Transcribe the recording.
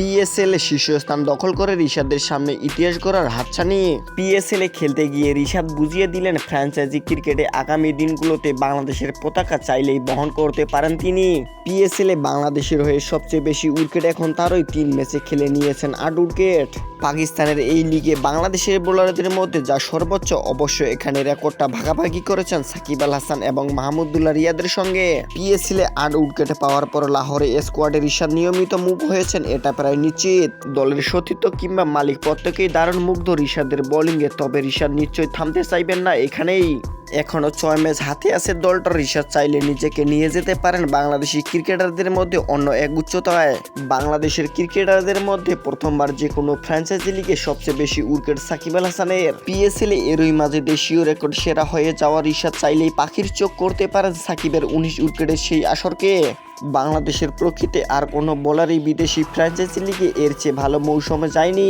PSL এ শীর্ষস্থান দখল করে ঋষাদের সামনে ইতিহাস গড়ার হাতছানি। পিএসএল এ খেলতে গিয়ে ঋষাদ বুঝিয়ে দিলেন ফ্র্যাঞ্চাইজি ক্রিকেটে আগামী দিনগুলোতে বাংলাদেশের পতাকা চাইলেই বহন করতে পারেন তিনি। পিএসএল এ বাংলাদেশের হয়ে সবচেয়ে বেশি উইকেট এখন তারই তিন ম্যাচে খেলে নিয়েছেন আট উইকেট। পাকিস্তানের এই লিগে বাংলাদেশের বোলারদের মধ্যে যা সর্বোচ্চ অবশ্য এখানে রেকর্ডটা ভাগাভাগি করেছেন সাকিব আল হাসান এবং মাহমুদুল্লাহ রিয়াদের সঙ্গে। পিএসএল এ আট উইকেটে পাওয়ার পর লাহোরে স্কোয়াডে ঋষাদ নিয়মিত মুখ হয়েছেন এটা প্রায় নিশ্চিত। দলের সতীর্থ কিংবা মালিক প্রত্যেকেই দারুণ মুগ্ধ ঋষাদের বোলিংয়ে তবে ঋষাদ নিশ্চয়ই থামতে চাইবেন না এখানেই। এখনও ছয় ম্যাচ হাতে আছে দলটা। ঋষাদ চাইলে নিজেকে নিয়ে যেতে পারেন বাংলাদেশি ক্রিকেটারদের মধ্যে অন্য এক উচ্চতায়। বাংলাদেশের ক্রিকেটারদের মধ্যে প্রথমবার যে কোনো ফ্র্যাঞ্চাইজি লিগে সবচেয়ে বেশি উইকেট সাকিব আল হাসানের। পিএসএল এরই মাঝে দেশীয় রেকর্ড সেরা হয়ে যাওয়া ঋষাদ চাইলেই পাখির চোখ করতে পারেন সাকিবের উনিশ উইকেটের সেই আসরকে। বাংলাদেশের প্রকৃতি আর কোনো বোলারই বিদেশি ফ্র্যাঞ্চাইজি লিগে এর চেয়ে ভালো মৌসুমে যায়নি।